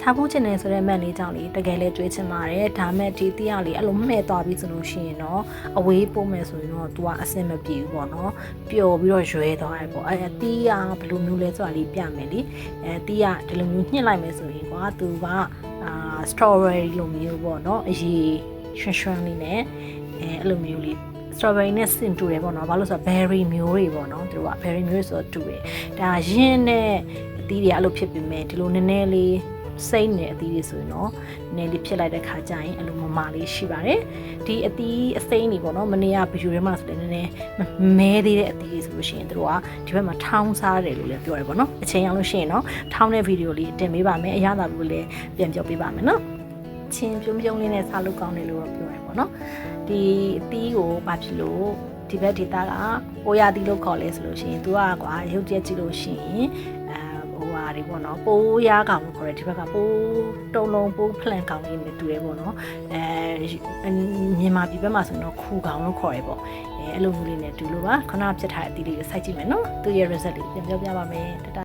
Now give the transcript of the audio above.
စားဖို့ချင်တယ်ဆိုတဲ့မန်လေးကြောင့်လေတကယ်လဲတွေးချင်ပါတယ်ဒါမဲ့ဒီတီးရလေအဲ့လိုမှဲ့သွားပြီဆိုလို့ရှိရင်တော့အဝေးပို့မယ်ဆိုရင်တော့ तू ကအဆင်မပြေဘူးပေါ့နော်ပျော်ပြီးတော့ရွဲသွားတယ်ပေါ့အဲအတီးရဘယ်လိုမျိုးလဲဆိုတာလေးပြမယ်လေအဲတီးရဒီလိုမျိုးညှစ်လိုက်မယ်ဆိုရင်ကွာ तू ကအာ strawberry လိုမျိုးပေါ့နော်အရေးရွှင်ရွှင်လေးနဲ့အဲအဲ့လိုမျိုးလေး strawberry နဲ့ဆင်တူတယ်ပေါ့နော်ဘာလို့လဲဆိုတော့ berry မျိုးတွေပေါ့နော်သူတို့က berry မျိုးတွေဆိုတော့တူတယ်ဒါရင်းနဲ့အသီးတွေအဲ့လိုဖြစ်ပေမဲ့ဒီလိုနည်းနည်းလေး စိမ့်နေအသီးတွေဆိုရင်တော့နည်းနည်းလေးဖြစ်လိုက်တဲ့ခါကျရင်အဲ့လိုမမလေးရှိပါတယ်ဒီအသီးအစိမ့်တွေပေါ့နော်မနေ့ကဗီဒီယိုထဲမှာဆိုလည်းနည်းနည်းမဲသေးတဲ့အသီးတွေဆိုလို့ရှိရင်တို့ကဒီဘက်မှာထောင်းစားတယ်လို့လည်းပြောရပါတော့အချိန်ရောက်လို့ရှိရင်တော့ထောင်းတဲ့ဗီဒီယိုလေးတင်ပေးပါမယ်အရသာလို့လည်းပြန်ပြောပေးပါမယ်နော်ချင်းပြုံးပြုံးလေးနဲ့စားလို့ကောင်းတယ်လို့တော့ပြောရပါတော့။ဒီအသီးကိုဘာဖြစ်လို့ဒီဘက်ဒေတာကပိုးရသီးလို့ခေါ်လဲဆိုလို့ရှိရင် तू ကကွာရုပ်ကြက်ကြည့်လို့ရှိရင်အဲဟိုဟာ တွေပေါ့နော်ပိုးရကောင်လို့ခေါ်တယ်ဒီဘက်ကပိုးတုံလုံးပိုးဖလန်ကောင်လေးနဲ့တူတယ်ပေါ့နော်အဲမြန်မာပြည်ဘက်မှာဆိုရင်တော့ခူကောင်လို့ခေါ်တယ်ပေါ့အဲအဲ့လိုမျိုးလေးနဲ့တူလို့ပါခဏပြစ်ထားတဲ့အသီးလေးကိုစိုက်ကြည့်မယ်နော်သူရဲ့ result လေးပြန်ပြောပြပါမယ်တတ